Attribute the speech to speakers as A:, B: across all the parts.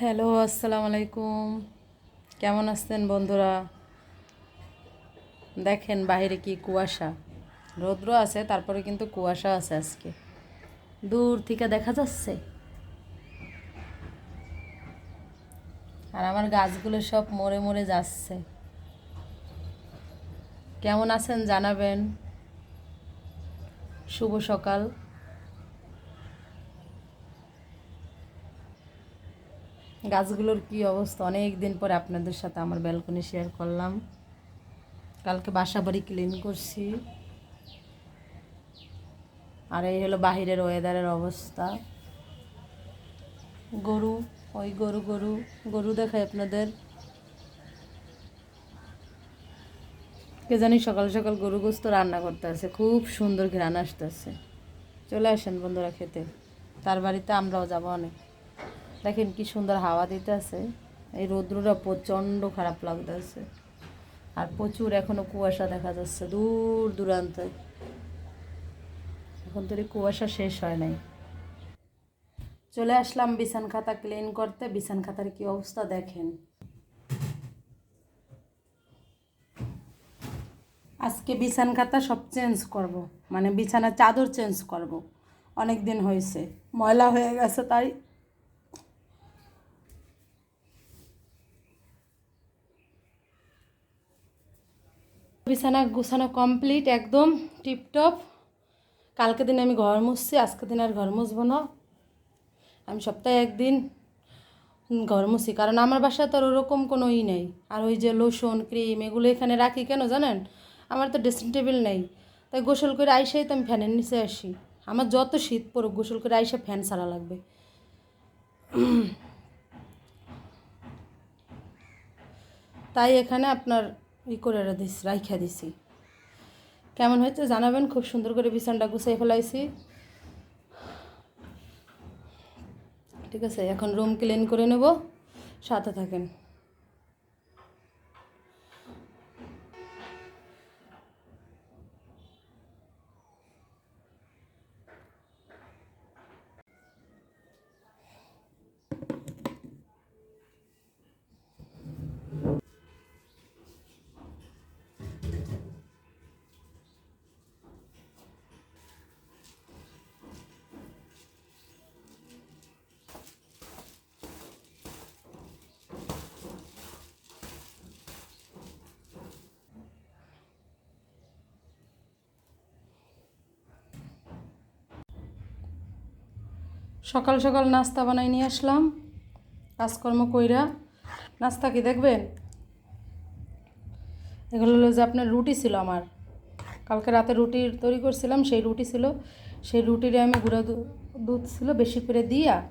A: Hello, আসসালামু আলাইকুম। কেমন আছেন বন্ধুরা? দেখেন বাইরে কি কুয়াশা। রৌদ্র আছে, তারপরে কিন্তু কুয়াশা আছে আজকে। দূর থেকে দেখা যাচ্ছে। আর আমার গাছগুলো সব মরে মরে যাচ্ছে। কেমন আছেন জানাবেন। শুভ সকাল। গাছগুলোর কি অবস্থা? অনেক দিন পরে আপনাদের সাথে আমার ব্যালকনি শেয়ার করলাম। কালকে বাসা বাড়ি ক্লিন করছি। আর এই হলো বাহিরের ওয়েদারের অবস্থা। গরু, ওই গরু গরু গরু দেখায় আপনাদের। কে জানি সকাল সকাল গরু গোস্ত রান্না করতে আছে খুব সুন্দর ঘ্রাণ আসতেছে। চলে আসেন বন্ধুরা খেতে। তার বাড়িতে আমরাও যাব অনেক। দেখেন কি সুন্দর হাওয়া দিতেছে। এই রৌদ্রটা প্রচণ্ড খারাপ লাগতেছে। আর প্রচুর এখনও কুয়াশা দেখা যাচ্ছে দূর দূরান্তে। এখন তো কুয়াশা শেষ হয় নাই। চলে আসলাম বিছান খাতা ক্লিন করতে। বিছান খাতার কি অবস্থা দেখেন। আজকে বিছান খাতা সব চেঞ্জ করব। মানে বিছানার চাদর চেঞ্জ করব। অনেক দিন হয়েছে। ময়লা হয়ে গেছে তাই। বিছানা গুছানো কমপ্লিট, একদম টিপটপ। কালকে দিন আমি ঘর মুছছি, আজকে দিন আর ঘর মুছবো না। আমি সপ্তাহে একদিন ঘর মুছি, কারণ আমার বাসায় তো আর ওরকম কোনো ই নেই। আর ওই যে লোশন, ক্রিম, এগুলো এখানে রাখি কেন জানেন? আমার তো ড্রেসিং টেবিল নেই। তাই গোসল করে আইসাই তো আমি ফ্যানের নিচে আসি। আমার যত শীত পড়ুক, গোসল করে আইসা ফ্যান ছাড়া লাগবে। তাই এখানে আপনার ই করে দিস, রাইখা দিছি। কেমন হয়েছে জানাবেন? খুব সুন্দর করে বিছানটা গুছিয়ে ফেলাইছি। ঠিক আছে, এখন রুম ক্লিন করে নেব। সাথে থাকেন। সকাল সকাল নাস্তা বানাই নিয়ে আসলাম। কাজকর্ম কইরা। নাস্তা কি দেখবেন? এগুলো হলো যে আপনার রুটি ছিল আমার। কালকে রাতে রুটি তৈরি করছিলাম, সেই রুটি ছিল। সেই রুটিরে আমি গুঁড়া দুধ ছিল বেশি করে দিয়া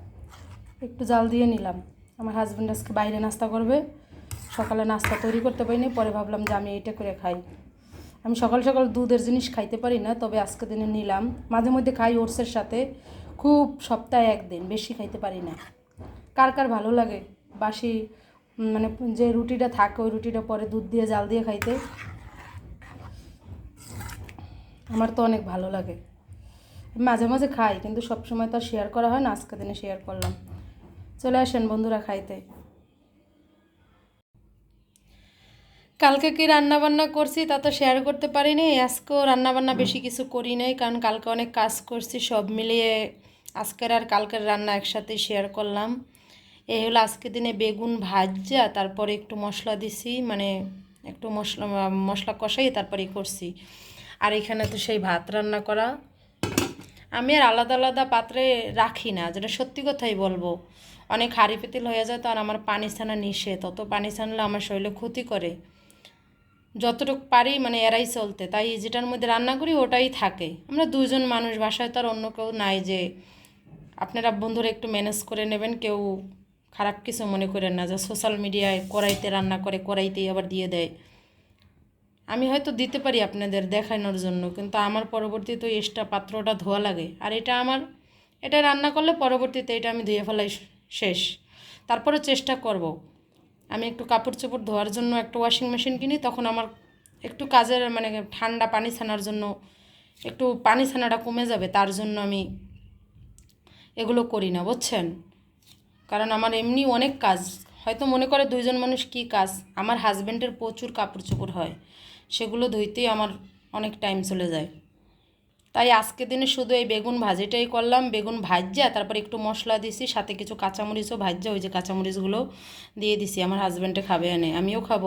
A: একটু জাল দিয়ে নিলাম। আমার হাজব্যান্ড আজকে বাইরে নাস্তা করবে। সকালে নাস্তা তৈরি করতে পারিনি, পরে ভাবলাম যে আমি এইটা করে খাই। আমি সকাল সকাল দুধের জিনিস খাইতে পারি না, তবে আজকে দিনে নিলাম। মাঝে মধ্যে খাই ওটসের সাথে। খুব সপ্তাহে একদিন, বেশি খাইতে পারি না। কার কার ভালো লাগে? বাসি মানে যে রুটিটা থাকে, ওই রুটিটা পরে দুধ দিয়ে, জাল দিয়ে খাইতে। আমার তো অনেক ভালো লাগে। মাঝে মাঝে খাই, কিন্তু সব সময় তো আর শেয়ার করা হয় না, আজকে দিনে শেয়ার করলাম। চলে আসেন বন্ধুরা খাইতে। কালকে কি রান্না বান্না করছি তা তো শেয়ার করতে পারিনি, আজকেও রান্না বান্না বেশি কিছু করি নাই, কারণ কালকে অনেক কাজ করছি, সব মিলিয়ে আজকের আর কালকের রান্না একসাথে শেয়ার করলাম। এই হলো আজকে দিনে বেগুন ভাজা, তারপরে একটু মশলা দিছি মানে একটু মশলা মশলা কষাই তারপরে করছি। আর এখানে তো সেই ভাত রান্না করা। আমি আর আলাদা আলাদা পাত্রে রাখি না, যেটা সত্যি কথাই বলব। অনেক হাঁড়ি পেতিল হয়ে যায় তো, আর আমার পানি ছানা নিষেধ। তত পানি ছানলে আমার শরীরে ক্ষতি করে। যতটুকু পারি মানে এরাই চলতে। তাই যেটার মধ্যে রান্না করি, ওটাই থাকে। আমরা দুজন মানুষ, বাসায় তো আর অন্য কেউ নাই যে আপনারা বন্ধুরা একটু ম্যানেজ করে নেবেন, কেউ খারাপ কিছু মনে করেন না যে সোশ্যাল মিডিয়ায় কড়াইতে রান্না করে কড়াইতেই আবার দিয়ে দেয়। আমি হয়তো দিতে পারি আপনাদের দেখানোর জন্য, কিন্তু আমার পরবর্তীতে এক্সট্রা পাত্রটা ধোয়া লাগে। আর এটা আমার, এটা রান্না করলে পরবর্তীতে এটা আমি ধুয়ে ফেলাই শেষ। তারপরে চেষ্টা করব। আমি একটু কাপড় চোপড় ধোয়ার জন্য একটা ওয়াশিং মেশিন কিনি, তখন আমার একটু কাজের মানে ঠান্ডা পানি ছানার জন্য, একটু পানি ছানাটা কমে যাবে, তার জন্য আমি এগুলো করি না, বুঝছেন? কারণ আমার এমনি অনেক কাজ। হয়তো মনে করে দুইজন মানুষ কি কাজ? আমার হাজব্যান্ডের প্রচুর কাপড় চোপড় হয়। সেগুলো ধুইতেই আমার অনেক টাইম চলে যায়। তাই আজকে দিনে শুধু এই বেগুন ভাজিটাই করলাম। বেগুন ভাজা, তারপর একটু মশলা দিছি, সাথে কিছু কাঁচামরিচও ভাজা, ওই যে কাঁচামরিচগুলো দিয়ে দিছি। আমার হাজব্যান্ডে খাবে এনে, আমিও খাব।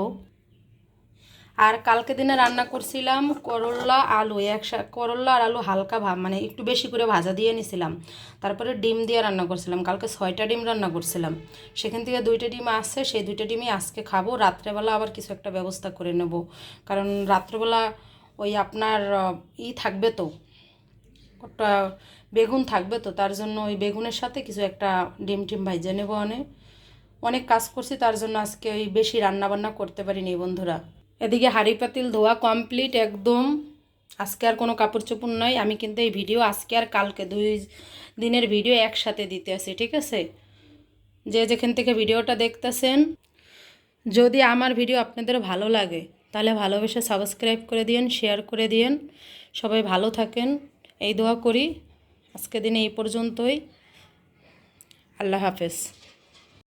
A: আর কালকে দিনে রান্না করছিলাম করল্লা আলু একসাথে করল্লা আর আলু হালকা ভাব মানে একটু বেশি করে ভাজা দিয়ে নিছিলাম। তারপরে ডিম দিয়ে রান্না করছিলাম। কালকে ছয়টা ডিম রান্না করছিলাম। সেখান থেকে দুইটা ডিম আসছে, সেই দুইটা ডিমই আজকে খাব। রাত্রেবেলা আবার কিছু একটা ব্যবস্থা করে নেব। কারণ রাত্রেবেলা ওই আপনার, ই থাকবে তো একটা বেগুন থাকবে তো, তার জন্য ওই বেগুনের সাথে কিছু একটা ডিম টিম ভাইজা নেব অনেক অনেক কাজ করছি, তার জন্য আজকে ওই বেশি রান্না বান্না করতে পারিনি বন্ধুরা। এদিকে হাঁড়ি পাতিল, ধোয়া কমপ্লিট একদম। আজকে আর কোনো কাপড় চোপড় নয় আমি কিন্তু এই ভিডিও আজকে আর কালকে, দুই দিনের ভিডিও একসাথে দিতে আসি ঠিক আছে? যে যেখান থেকে ভিডিওটা দেখতেছেন, যদি আমার ভিডিও আপনাদের ভালো লাগে, তাহলে ভালোবেসে সাবস্ক্রাইব করে দিন শেয়ার করে দিন সবাই ভালো থাকেন। এই দোয়া করি। আজকে দিনে এই পর্যন্তই। আল্লাহ হাফেজ।